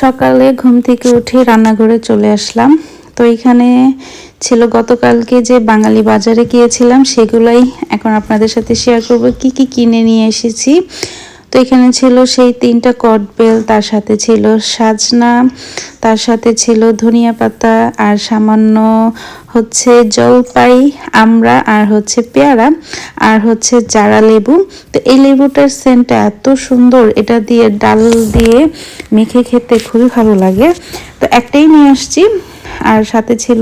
সকালে ঘুম থেকে উঠে রান্নাঘরে চলে আসলাম। তো এখানে ছিল, গতকালকে যে বাঙালি বাজারে গিয়েছিলাম, সেগুলাই এখন আপনাদের সাথে শেয়ার করব। কি কি কিনে নিয়ে এসেছি? তো এখানে ছিল সেই তিনটা কটবেল তার সাথে ছিল সাজনা, তার সাথে ছিল ধনিয়া পাতা আর সামান্য হচ্ছে জলপাই, আমরা আর হচ্ছে পেয়ারা আর হচ্ছে জারা লেবু। তো এই লেবুটার সেন্টটা এত সুন্দর, এটা দিয়ে ডাল দিয়ে মেখে খেতে খুবই ভালো লাগে। তো একটাই নিয়ে আসছি, আর সাথে ছিল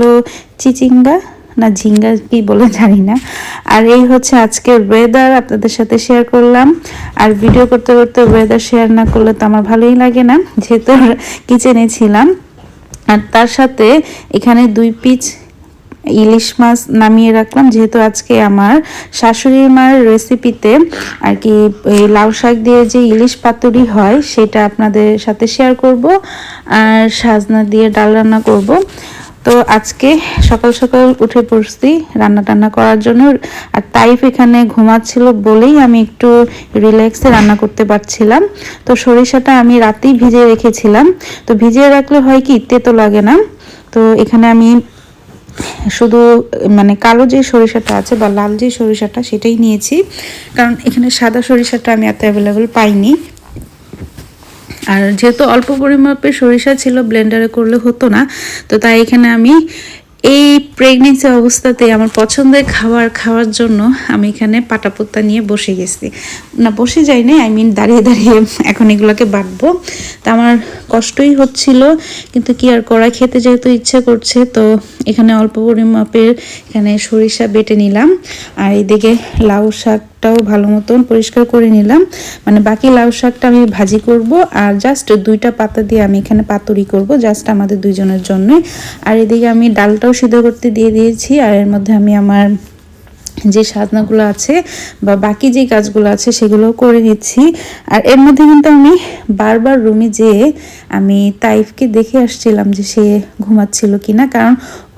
চিচিঙ্গা। না, ঝিঙ্গা কি বলে জানি না আর এই হচ্ছে আজকের ওয়েদার আপনাদের সাথে শেয়ার করলাম। আর ভিডিও করতে করতে ওয়েদার শেয়ার না করলে তো আমার ভালোই লাগে না, যেহেতু কিচেনে ছিলাম। আর তার সাথে এখানে দুই পিচ ইলিশ মাছ নামিয়ে রাখলাম, যেহেতু আজকে আমার শাশুড়ি মার রেসিপিতে আর কি এই লাউ শাক দিয়ে যে ইলিশ পাতুরি হয়, সেটা আপনাদের সাথে শেয়ার করব। আর সাজনা দিয়ে ডাল রান্না করব। তো আজকে সকাল সকাল উঠে পড়ছি রান্না টান্না করার জন্য। আর তাইফ এখানে ঘুমাচ্ছিল বলেই আমি একটু রিল্যাক্সে রান্না করতে পারছিলাম। তো সরিষাটা আমি রাতেই ভিজিয়ে রেখেছিলাম। তো ভিজিয়ে রাখলে হয় কি, তেতো লাগে না। তো এখানে আমি শুধু মানে কালো যে সরিষাটা আছে বা লাল যে সরিষাটা সেটাই নিয়েছি। কারণ এখানে সাদা সরিষাটা আমি এত অ্যাভেলেবল পাইনি। আর যেহেতু অল্প পরিমাপে সরিষা ছিল ব্লেন্ডারে করলে হতো না, তো তাই এখানে আমি এই প্রেগনেন্সি অবস্থাতে আমার পছন্দের খাবার খাওয়ার জন্য আমি এখানে পাটাপোত্তা নিয়ে বসে গেছি। না, বসে যাইনি আই মিন দাঁড়িয়ে দাঁড়িয়ে এখন এগুলোকে বাটবো। তা আমার কষ্টই হচ্ছিল, কিন্তু কি আর করা, খেতে যেহেতু ইচ্ছা করছে, তো এখানে অল্প পরিমাপের এখানে সরিষা বেটে নিলাম। আর এদিকে লাউ শাকটাও ভালো মতন পরিষ্কার করে নিলাম। মানে বাকি লাউ শাকটা আমি ভাজি করব আর জাস্ট দুইটা পাতা দিয়ে আমি এখানে পাতুরি করব জাস্ট আমাদের দুইজনের জন্য। আর এদিকে আমি ডালটাও সিদ্ধ করতে দিয়ে দিয়েছি আর এর মধ্যে আমি আমার যে সাধনাগুলো আছে বা বাকি যে কাজগুলো আছে সেগুলোও করে নিচ্ছি। আর এর মধ্যে কিন্তু আমি বারবার রুমে যেয়ে আমি তাইফকে দেখে আসছিলাম যে সে ঘুমাচ্ছিল কি না কারণ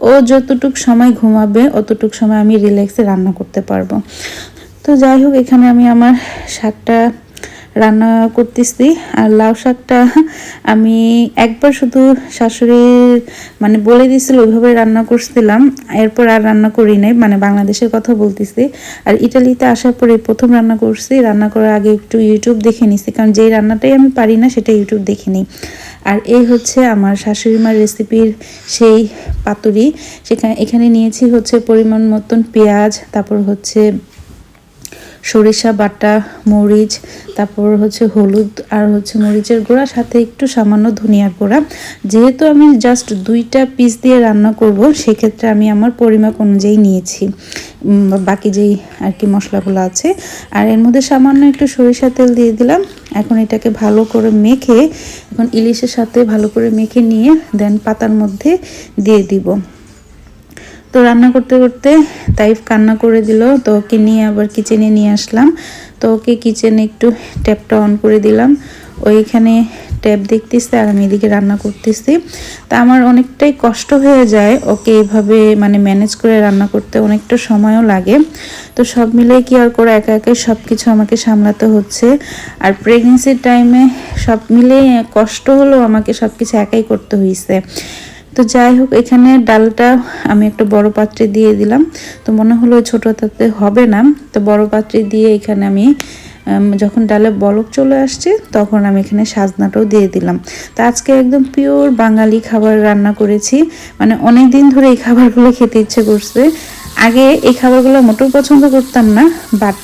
ও যতটুক সময় ঘুমাবে, অতটুক সময় আমি রিল্যাক্সে রান্না করতে পারব। তো যাই হোক, এখানে আমি আমার শাকটা রান্না করতেছি। আর লাউ শাকটা আমি একবার শুধু শাশুড়ির মানে বলে দিয়েছিল, ওইভাবে রান্না করছিলাম। এরপর আর রান্না করি নাই মানে বাংলাদেশের কথা বলতেছি। আর ইটালিতে আসার পরে প্রথম রান্না করছি। রান্না করার আগে একটু ইউটিউব দেখে নিছি, কারণ যেই রান্নাটাই আমি পারি না, সেটা ইউটিউব দেখে নিই। আর এই হচ্ছে আমার শাশুড়ি মার রেসিপির সেই পাতুরি। সেখানে, এখানে নিয়েছি হচ্ছে পরিমাণ মতন পেঁয়াজ, তারপর হচ্ছে সরিষা, বাটা, মরিচ, তারপর হচ্ছে হলুদ আর হচ্ছে মরিচের গুঁড়া, সাথে একটু সামান্য ধনিয়ার গুঁড়া। যেহেতু আমি জাস্ট দুইটা পিস দিয়ে রান্না করব, সেক্ষেত্রে আমি আমার পরিমাপ অনুযায়ী নিয়েছি বাকি যেই আর কি মশলাগুলো আছে। আর এর মধ্যে সামান্য একটু সরিষা তেল দিয়ে দিলাম। এখন এটাকে ভালো করে মেখে, এখন ইলিশের সাথে ভালো করে মেখে নিয়ে দেন পাতার মধ্যে দিয়ে দিব। তো রান্না করতে করতে তাইফ কান্না করে দিল, তো ওকে নিয়ে আবার কিচেনে নিয়ে আসলাম। তো ওকে কিচেনে একটু ট্যাপটা অন করে দিলাম। ওইখানে ট্যাপ দেখতেছে আর আমি এদিকে রান্না করতেছি। তা আমার অনেকটাই কষ্ট হয়ে যায় ওকে এইভাবে মানে ম্যানেজ করে রান্না করতে, অনেকটা সময়ও লাগে। তো সব মিলে কি আর করে, একা একাই সব কিছু আমাকে সামলাতে হচ্ছে। আর প্রেগনেন্সির টাইমে সব মিলে কষ্ট হলেও আমাকে সব কিছু একাই করতে হয়েছে তো যাই হোক, এখানে ডালটা আমি একটা বড় পাত্রে দিয়ে দিলাম। তো মনে হলো ছোট তাতে হবে না। তো বড় পাত্রে দিয়ে এখানে আমি যখন ডালে বলক চলে আসছে, তখন আমি এখানে সাজনাটাও দিয়ে দিলাম। তো আজকে একদম পিওর বাঙালি খাবার রান্না করেছি। মানে অনেক দিন ধরে এই খাবারগুলো খেতে ইচ্ছে করছে। আগে এই খাবারগুলো মোটেও পছন্দ করতাম না বাট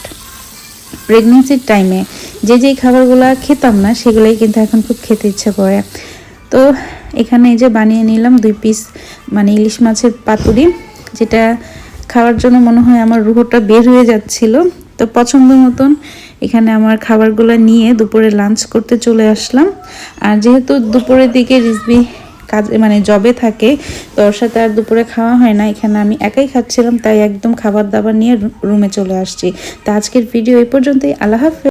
প্রেগনেন্সির টাইমে যে যেই খাবারগুলো খেতাম না, সেগুলোই কিন্তু এখন খুব খেতে ইচ্ছে করে। তো এখানে এই যে বানিয়ে নিলাম দুই পিস মানে ইলিশ মাছের পাতুরি, যেটা খাওয়ার জন্য মনে হয় আমার রুহটা বের হয়ে যাচ্ছিল। তো পছন্দ মতন এখানে আমার খাবারগুলো নিয়ে দুপুরে লাঞ্চ করতে চলে আসলাম। আর যেহেতু দুপুরের দিকে রিসবি কাজ মানে জবে থাকে, তো ওর সাথে আর দুপুরে খাওয়া হয় না, এখানে আমি একাই খাচ্ছিলাম, তাই একদম খাবার দাবার নিয়ে রুমে চলে আসছি। তো আজকের ভিডিও এই পর্যন্তই, আল্লাহ